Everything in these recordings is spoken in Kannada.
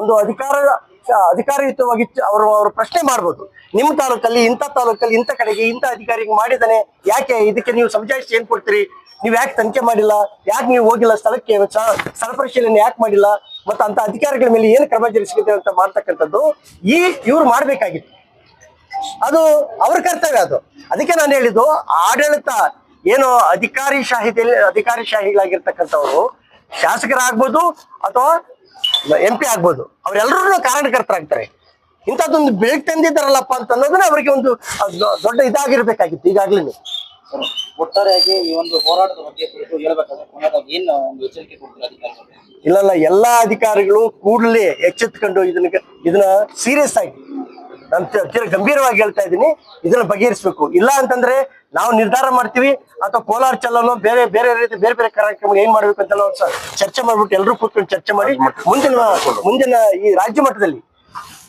ಒಂದು ಅಧಿಕಾರ, ಅಧಿಕಾರಯುತವಾಗಿ ಅವರು ಅವರು ಪ್ರಶ್ನೆ ಮಾಡ್ಬೋದು. ನಿಮ್ಮ ತಾಲೂಕಲ್ಲಿ, ಇಂಥ ತಾಲೂಕಲ್ಲಿ, ಇಂಥ ಕಡೆಗೆ ಇಂಥ ಅಧಿಕಾರಿಗೆ ಮಾಡಿದಾನೆ ಯಾಕೆ ಇದಕ್ಕೆ ನೀವು ಸಮಜಾಯಿಸಿ ಏನ್ ಕೊಡ್ತೀರಿ? ನೀವು ಯಾಕೆ ತನಿಖೆ ಮಾಡಿಲ್ಲ? ಯಾಕೆ ನೀವು ಹೋಗಿಲ್ಲ ಸ್ಥಳಕ್ಕೆ? ಸ್ಥಳ ಪರಿಶೀಲನೆ ಯಾಕೆ ಮಾಡಿಲ್ಲ? ಮತ್ತೆ ಅಂತ ಅಧಿಕಾರಿಗಳ ಮೇಲೆ ಏನು ಕ್ರಮ ಜರುಗಿಸಿದೆ ಅಂತ ಮಾಡ್ತಕ್ಕಂಥದ್ದು ಈ ಇವ್ರು ಮಾಡಬೇಕಾಗಿತ್ತು. ಅದು ಅವ್ರ ಕರ್ತವ್ಯ ಅದು. ಅದಕ್ಕೆ ನಾನು ಹೇಳಿದ್ದು, ಆಡಳಿತ ಏನು ಅಧಿಕಾರಿ ಶಾಹಿದಲ್ಲಿ ಅಧಿಕಾರಿ ಶಾಹಿಗಳಾಗಿರ್ತಕ್ಕಂಥವ್ರು, ಶಾಸಕರಾಗ್ಬೋದು ಅಥವಾ ಎಂ ಪಿ ಆಗ್ಬೋದು. ಅವರೆಲ್ಲರೂ ಕಾರಣಕರ್ತರಾಗ್ತಾರೆ. ಇಂಥದ್ದೊಂದು ಬೆಳಕು ತಂದಿದ್ದಾರಲ್ಲಪ್ಪ ಅಂತ ಅನ್ನೋದನ್ನ ಅವರಿಗೆ ಒಂದು ದೊಡ್ಡ ಇದಾಗಿರ್ಬೇಕಾಗಿತ್ತು ಈಗಾಗ್ಲೇ ಒಟ್ಟಾರೆಯಾಗಿ ಈ ಒಂದು ಹೋರಾಟದ ಬಗ್ಗೆ ಕುರಿತು ಹೇಳ್ಬೇಕಾದ್ರೆ ಕೊನೆಯದಾಗಿ ಏನು ಒಂದು ಎಚ್ಚರಿಕೆ ಕೊಡ್ತೀರಾ ಅಧಿಕಾರಿಗಳಿಗೆ ಇಲ್ಲಲ್ಲ ಎಲ್ಲಾ ಅಧಿಕಾರಿಗಳು ಕೂಡಲೇ ಎಚ್ಚೆತ್ಕೊಂಡು ಇದನ್ನ ಇದನ್ನ ಸೀರಿಯಸ್ ಆಗಿ ನಾನು ಗಂಭೀರವಾಗಿ ಹೇಳ್ತಾ ಇದ್ದೀನಿ. ಇದನ್ನ ಬಗೆಹರಿಸಬೇಕು. ಇಲ್ಲ ಅಂತಂದ್ರೆ ನಾವು ನಿರ್ಧಾರ ಮಾಡ್ತೀವಿ. ಅಥವಾ ಕೋಲಾರ ಚಲನೋ, ಬೇರೆ ಬೇರೆ ರೀತಿ ಬೇರೆ ಬೇರೆ ಕಾರ್ಯಕ್ರಮ ಏನ್ ಮಾಡ್ಬೇಕು ಅಂತ ನಾವು ಚರ್ಚೆ ಮಾಡ್ಬಿಟ್ಟು ಎಲ್ಲರೂ ಕೂತ್ಕೊಂಡು ಚರ್ಚೆ ಮಾಡಿ ಮುಂದಿನ ಮುಂದಿನ ಈ ರಾಜ್ಯ ಮಟ್ಟದಲ್ಲಿ.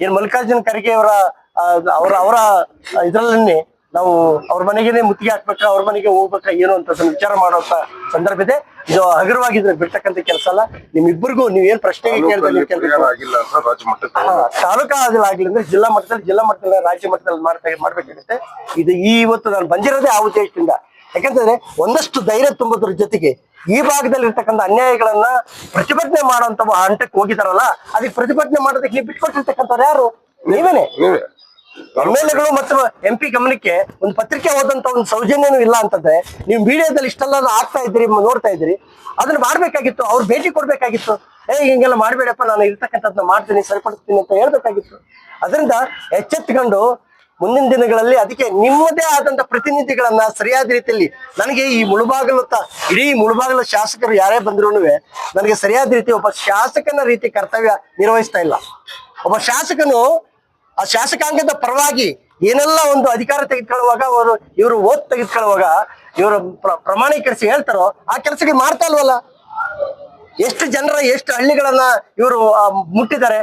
ಏನ್ ಮಲ್ಲಿಕಾರ್ಜುನ ಖರ್ಗೆ ಅವರ ಅವರ ಅವರ ಇದ್ರಲ್ಲೇ ನಾವು ಅವ್ರ ಮನೆಗೇನೆ ಮುತ್ತಿಗೆ ಹಾಕ್ಬೇಕ ಅವ್ರ ಮನೆಗೆ ಹೋಗ್ಬೇಕಾ ಏನು ಅಂತ ವಿಚಾರ ಮಾಡುವಂತ ಸಂದರ್ಭ ಇದೆ. ಇದು ಹಗುರವಾಗಿ ಬಿಡ್ತಕ್ಕಂಥ ಕೆಲಸ ಅಲ್ಲ. ನಿಮ್ಮಿಬ್ಬರಿಗೂ ನೀವ್ ಏನ್ ಪ್ರಶ್ನೆಗೆ ಕೇಳ್ತಾ ನೀವು ಕೇಳ್ತಾ ಆಗಿಲ್ಲ ಅಂತ ರಾಜ್ಯ ಮಟ್ಟಕ್ಕೆ ಹಾ, ತಾಲೂಕಾ ಆಗ್ಲಿ ಅಂದ್ರೆ ಜಿಲ್ಲಾ ಮಟ್ಟದಲ್ಲಿ ಜಿಲ್ಲಾ ಮಟ್ಟದಲ್ಲಿ ರಾಜ್ಯ ಮಟ್ಟದಲ್ಲಿ ಮಾಡ್ತಾ ಮಾಡ್ಬೇಕಾಗುತ್ತೆ. ಇದು ಈ ಇವತ್ತು ನಾನು ಬಂದಿರೋದೇ ಆ ಉದ್ದೇಶದಿಂದ. ಯಾಕಂತಂದ್ರೆ ಒಂದಷ್ಟು ಧೈರ್ಯ ತುಂಬೋದ್ರ ಜೊತೆಗೆ ಈ ಭಾಗದಲ್ಲಿ ಇರ್ತಕ್ಕಂಥ ಅನ್ಯಾಯಗಳನ್ನ ಪ್ರತಿಭಟನೆ ಮಾಡುವಂತ ಹಂತಕ್ಕೆ ಹೋಗಿದಾರಲ್ಲ ಅದಕ್ಕೆ ಪ್ರತಿಭಟನೆ ಮಾಡೋದಕ್ಕೆ ನೀವು ಬಿಟ್ಕೊಟ್ಟಿರ್ತಕ್ಕಂಥವ್ರು ಯಾರು? ನೀವೇನೆ? ನೀವೇ. ಎಂ ಎಲ್ ಎಗಳು ಮತ್ತು ಎಂ ಪಿ ಗಮನಕ್ಕೆ ಒಂದು ಪತ್ರಿಕೆ ಹೋದಂತ ಒಂದು ಸೌಜನ್ಯನೂ ಇಲ್ಲ ಅಂತಂದ್ರೆ ನೀವು ಮೀಡಿಯಾದಲ್ಲಿ ಇಷ್ಟೆಲ್ಲ ಆಗ್ತಾ ಇದ್ರಿ ನೋಡ್ತಾ ಇದ್ರಿ ಅದನ್ನ ಮಾಡ್ಬೇಕಾಗಿತ್ತು, ಅವ್ರು ಭೇಟಿ ಕೊಡ್ಬೇಕಾಗಿತ್ತು. ಏ, ಹಿಂಗೆಲ್ಲ ಮಾಡ್ಬೇಡಪ್ಪ, ನಾನು ಇರ್ತಕ್ಕಂಥದ್ದನ್ನ ಮಾಡ್ತೀನಿ, ಸರಿಪಡಿಸ್ತೀನಿ ಅಂತ ಹೇಳ್ಬೇಕಾಗಿತ್ತು. ಅದರಿಂದ ಎಚ್ಚೆತ್ಕೊಂಡು ಮುಂದಿನ ದಿನಗಳಲ್ಲಿ ಅದಕ್ಕೆ ನಿಮ್ಮದೇ ಆದಂತ ಪ್ರತಿನಿಧಿಗಳನ್ನ ಸರಿಯಾದ ರೀತಿಯಲ್ಲಿ ನನಗೆ ಈ ಮುಳುಬಾಗಲು ಇಡೀ ಮುಳುಬಾಗಲು ಶಾಸಕರು ಯಾರೇ ಬಂದ್ರು ನನಗೆ ಸರಿಯಾದ ರೀತಿ ಒಬ್ಬ ಶಾಸಕನ ರೀತಿ ಕರ್ತವ್ಯ ನಿರ್ವಹಿಸ್ತಾ ಇಲ್ಲ. ಒಬ್ಬ ಶಾಸಕನು ಆ ಶಾಸಕಾಂಗದ ಪರವಾಗಿ ಏನೆಲ್ಲ ಒಂದು ಅಧಿಕಾರ ತೆಗೆದುಕೊಳ್ಳುವಾಗ ಅವರು ಇವರು ಓದ್ ತೆಗೆದುಕೊಳ್ಳುವಾಗ ಇವರು ಪ್ರ- ಪ್ರಮಾಣೀಕರಿಸಿ ಹೇಳ್ತಾರೋ ಆ ಕೆಲಸಗಳು ಮಾಡ್ತಾ ಇಲ್ವಲ್ಲ? ಎಷ್ಟು ಜನರ ಎಷ್ಟು ಹಳ್ಳಿಗಳನ್ನ ಇವರು ಮುಟ್ಟಿದ್ದಾರೆ?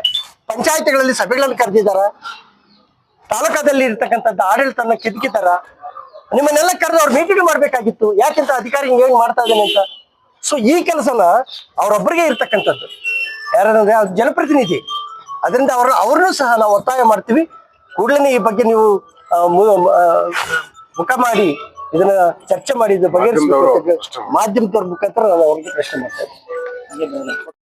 ಪಂಚಾಯತ್ಗಳಲ್ಲಿ ಸಭೆಗಳನ್ನು ಕರೆದಿದ್ದಾರ? ತಾಲೂಕಾದಲ್ಲಿ ಇರ್ತಕ್ಕಂಥದ್ದು ಆಡಳಿತನ ಕಿತ್ಕಿತಾರ ನಿಮ್ಮನ್ನೆಲ್ಲ ಕರೆದು ಅವ್ರು ಮೀಟಿಂಗ್ ಮಾಡ್ಬೇಕಾಗಿತ್ತು. ಯಾಕೆಂತ ಅಧಿಕಾರಿ ಹಿಂಗೆ ಮಾಡ್ತಾ ಇದ್ದಾನೆ ಅಂತ? ಸೊ ಈ ಕೆಲಸನ ಅವರೊಬ್ಬರಿಗೆ ಇರ್ತಕ್ಕಂಥದ್ದು. ಅವ್ರು ಜನಪ್ರತಿನಿಧಿ. ಅದರಿಂದ ಅವ್ರ ಅವ್ರನ್ನೂ ಸಹ ನಾವು ಒತ್ತಾಯ ಮಾಡ್ತೀವಿ ಕೂಡಲೇ ಈ ಬಗ್ಗೆ ನೀವು ಮುಖ ಮಾಡಿ ಇದನ್ನ ಚರ್ಚೆ ಮಾಡಿದ ಬಗ್ಗೆ ಮಾಧ್ಯಮದವ್ರ ಮುಖಾಂತರ ನಾನು ಅವ್ರಿಗೆ ಪ್ರಶ್ನೆ ಮಾಡ್ತಾ ಇದ್ದೀನಿ ಹಂಗೆ ಬೆಳವಣಿಗೆ.